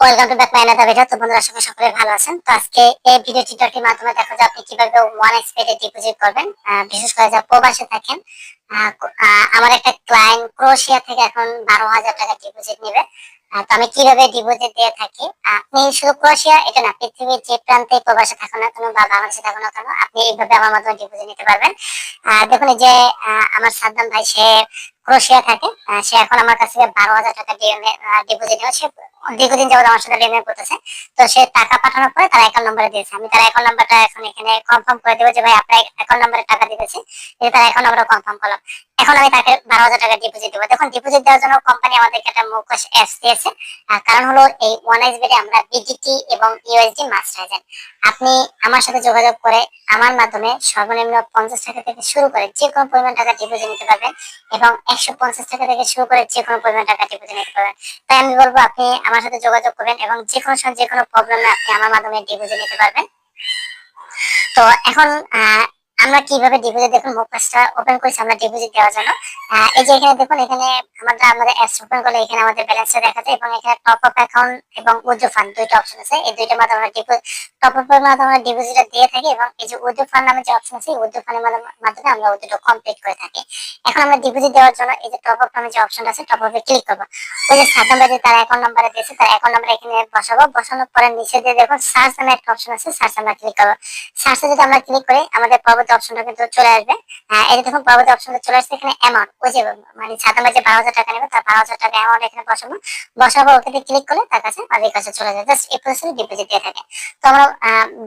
Welcome to back তো বন্ধুরা, সবাই সকলে ভালো আছেন? তো আজকে এই ভিডিও মাধ্যমে দেখো যে আপনি কীভাবে ওয়ান এক্সপেটে ডিপোজিট করবেন। বিশেষ করে প্রবাসে থাকেন আমার একটা ক্লায়েন্ট ক্রোশিয়া থেকে এখন বারো হাজার টাকা ডিপোজিট নেবে। তো আমি কীভাবে ডিপোজিট দিয়ে থাকি? আপনি শুধু ক্রোশিয়া, এটা না, পৃথিবীর যে প্রান্তে প্রবাসে থাকুন না কেন বা বাংলাদেশে থাকুন না কেন, আপনি এইভাবে আমার মাধ্যমে ডিপোজিট নিতে পারবেন। দেখুন যে আমার সাদ্দাম ভাই, সে ক্রোশিয়া থাকে। সে এখন আমার কাছ থেকে বারো হাজার টাকা ডিপোজিট নেওয়া সে দীর্ঘদিন যাবত আমার সাথে লেনদেন করতেছে। তো সে টাকা পাঠানোর পরে তার অ্যাকাউন্ট নাম্বারে দিয়েছে। আমি তার অ্যাকাউন্ট নাম্বারটা এখন এখানে কনফার্ম করে দেবো যে, ভাই, আপনার অ্যাকাউন্ট নাম্বারে টাকা দিতেছে। তার অ্যাকাউন্ট নাম্বারটা কনফার্ম করলাম। এখন আমি তাকে বারো হাজার টাকা ডিপোজিট দেবো। দেখুন ডিপোজিট দেওয়ার জন্য কোম্পানি আমাদেরকে একটা মুখোশ অ্যাপস দিয়েছে। কারণ হলো এই ওয়ান এক্স বেডে আমরা বিজিটি এবং ইউএসডি মাস্ট এজেন্ট আপনি আমার সাথে যোগাযোগ করে আমার মাধ্যমে সর্বনিম্ন পঞ্চাশ টাকা থেকে শুরু করে যে কোনো পরিমাণ টাকা ডিপোজিট নিতে পারবেন এবং একশো পঞ্চাশ টাকা থেকে শুরু করে যে কোনো পরিমাণ টাকা ডিপোজিট নিতে পারবেন। তাই আমি বলব, আপনি আমার সাথে যোগাযোগ করবেন এবং যে কোনো সময় যে কোনো প্রবলেম আপনি আমার মাধ্যমে ডিপোজিট নিতে পারবেন। তো এখন আমরা কীভাবে ডিপোজিট দেখুন মুখ পাঁচটা ওপেন করেছি, আমরা ডিপোজিট দেওয়ার জন্য। এই যে এখানে দেখুন, এখানে আমাদের আমাদের অ্যাপস ওপেন করলে এখানে আমাদের ব্যালেন্সটা দেখা যায় এবং এখানে টপ আপ অ্যাকাউন্ট এবং উইথড্র ফান্ড দুইটা অপশন আছে। এই দুইটার মাধ্যমে আমরা টপ আপের মাধ্যমে আমরা ডিপোজিটটা দিয়ে থাকি এবং এই যে উইথড্র ফান্ড নামে যে অপশন আছে উইথড্র ফান্ডের মাধ্যমে আমরা উইথড্র কমপ্লিট করে থাকি। এখন আমরা ডিপোজিট দেওয়ার জন্য এই যে টপ আপ নামে যে অপশন আছে টপ আপে ক্লিক করব। ওই যে সাত নম্বরে তার অ্যাকাউন্ট নাম্বারে দিয়েছে, তার অ্যাকাউন্ট নাম্বার এখানে বসাবো। বসানোর পরে নিচে দিয়ে দেখুন সার্চ নামে একটা অপশন আছে সার্চ আমরা ক্লিক করব। সার্চে যদি আমরা ক্লিক করি, আমাদের পরবর্তী অপশনটা কিন্তু চলে আসবে। এই যে দেখুন, পরবর্তী অপশনটা চলে আসছে এখানে অ্যামাউন্ট ওই যে মানে সাত নম্বর যে বারো হাজার টাকা নেবে, তার বারো হাজার টাকা অ্যামাউন্ট এখানে বসাবো। বসাবো, ওকে ক্লিক করলে তার কাছে আমাদের কাছে চলে যায়। জাস্ট এই প্রসেসে ডিপোজিট দিয়ে থাকে। তো আমরা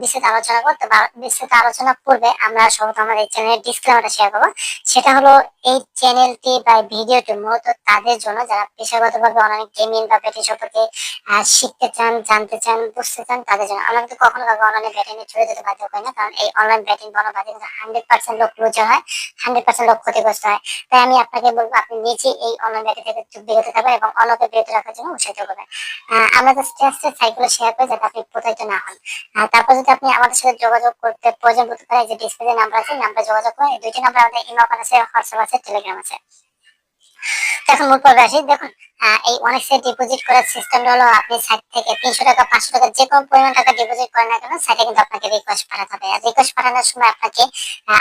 বিস্তারিত আলোচনা করতে বিস্তারিত আলোচনা পূর্বে আমরা সর্বত আমাদের এই চ্যানেলের ডিসক্লেমারটা শেয়ার করব। সেটা হলো এই চ্যানেলটি বা ভিডিওটি মূলত তাদের জন্য যারা পেশাগতভাবে অনেক গেমিং বা ব্যাটিং সম্পর্কে শিখতে চান, জানতে চান, বুঝতে চান, তাদের জন্য আমরা কিন্তু কখনো কাউকে অনলাইনে ব্যাটিং এ ছড়িয়ে দিতে বাধ্য করি না, কারণ এই অনলাইন ব্যাটিং বলো বাদে কিন্তু হান্ড্রেড পার্সেন্ট লোক লুজার হয় হান্ড্রেড পার্সেন্ট লোক ক্ষতিগ্রস্ত হয়। তাই আমি আপনাকে বলব, আপনি নিজে এই অনলাইন ব্যাটিং থেকে একটু বিরত থাকবেন এবং অন্যকে বিরত রাখার জন্য উৎসাহিত করবেন। আমরা জাস্ট জাস্ট সাইকেল শেয়ার করি যাতে আপনি প্রতারিত না হন। তারপর যদি আপনি আমাদের সাথে যোগাযোগ করতে প্রয়োজন করতে পারেন যে ডিসপ্লে নাম্বার আছে নাম্বার যোগাযোগ করেন। দুইটি নাম্বার আমাদের ইমেল আছে হোয়াটসঅ্যাপ আছে টেলিগ্রাম আছে। এখন মূল পর্বে আসি দেখুন এই অনেক সাইট ডিপোজিট করার সিস্টেমটা হলো আপনি সাইট থেকে তিনশো টাকা, পাঁচশো টাকা যে কোনো পরিমাণ টাকা ডিপোজিট করেন না কেন সাইটে কিন্তু আপনাকে রিকোয়েস্ট পাঠাতে হবে। আর রিকোয়েস্ট পাঠানোর সময় আপনাকে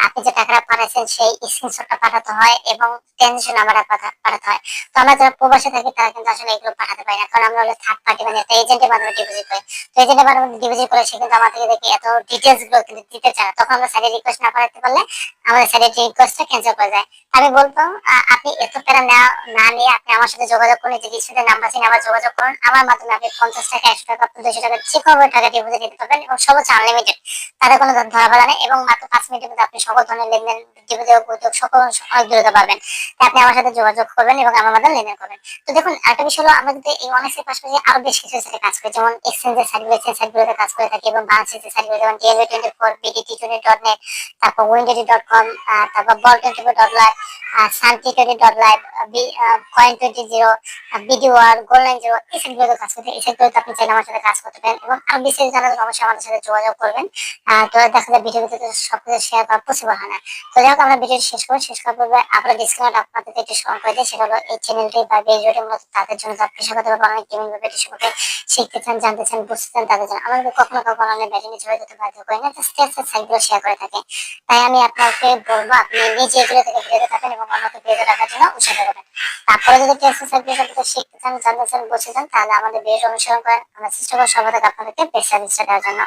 আপনি যে টাকাটা পাঠাচ্ছেন সেই স্ক্রিনশটটা পাঠাতে হয় এবং ট্রানজেকশন নাম্বারটা পাঠাতে হয়। তো আমরা যারা প্রবাসে থাকি, তারা কিন্তু আসলে এগুলো পাঠাতে পারি না। কারণ আমরা হলো থার্ড পার্টি মানে একটা এজেন্টের মাধ্যমে ডিপোজিট করি। তো এজেন্টের মাধ্যমে ডিপোজিট করে সে কিন্তু আমার থেকে দেখি এত ডিটেলস কিন্তু দিতে চায়। তখন আমরা সাইডে রিকোয়েস্ট না পাঠাতে পারলে আমাদের সাইডে রিকোয়েস্টটা ক্যান্সেল করে যায় আমি বলব আপনি এত প্যারা নেওয়া না নিয়ে আপনি আমার সাথে যোগাযোগ করুন যে ডিসপ্লে নাম্বার আছে নাম্বার যোগাযোগ করুন। আমার মাধ্যমে আপনি পঞ্চাশ টাকা, একশো টাকা দুশো টাকা যে কোনো টাকা ডিপোজিট দিতে পারবেন এবং সর্বোচ্চ আনলিমিটেড তাদের কোনো ধরা নেই এবং মাত্র পাঁচ মিনিটের মধ্যে আপনি সকল ধরনের লেনদেন ডিপোজিট উদ্যোগ, সকল, অনেক দূরতা পাবেন। তাই আপনি আমার সাথে যোগাযোগ করবেন এবং আমার মাধ্যমে লেনদেন করবেন। তো দেখুন, আরেকটা বিষয় হলো, আমরা কিন্তু এই অনেকের পাশাপাশি আরও বেশ কিছু সাথে কাজ করি, যেমন এক্সচেঞ্জের সার্ভিস সাইটগুলোতে কাজ করে থাকি এবং বাংলাদেশের সাইটগুলো যেমন DLA twenty four BDT twenty dot net তারপর উইন্ডোটি ডট কম তারপর ball twenty four dot live Shanti twenty dot live coin twenty zero zero এই কাজ করতে, এই আপনি চাইলে আমার সাথে কাজ করতে পারেন এবং আরও অবশ্যই আমাদের সাথে যোগাযোগ করবেন। তো দেখা যায় ভিডিও সব কিছু শেয়ার করা পসিবল হয় না। তো যাই হোক, আমরা ভিডিওটি শেষ করি শেষ করার পূর্বে আপনার একটু স্মরণ করে সেটা হলো এই চ্যানেলটি বা ভিডিওটি মূলত তাদের জন্য যারা পেশাগতভাবে অনেক গেমিং বা ব্যাটিং সম্পর্কে শিখতে চান, জানতে চান, বুঝতে চান, তাদের জন্য। কিন্তু কখনো কখনো অনলাইন ব্যাটিং বাধ্য করি না জাস্ট শেয়ার করে থাকি। তাই আমি আপনাকে বলব, আপনি নিজে এগুলো থেকে বিরত থাকেন এবং অন্যকে বিরত রাখার জন্য উৎসাহ তারপরে যদি টেস্ট সার্ভিস সম্পর্কে শিখতে চান, জানতে চান চান, তাহলে আমাদের বেশ অনুসরণ করেন আমরা চেষ্টা করব সর্বদা আপনাদেরকে বেস্ট সার্ভিসটা দেওয়ার জন্য।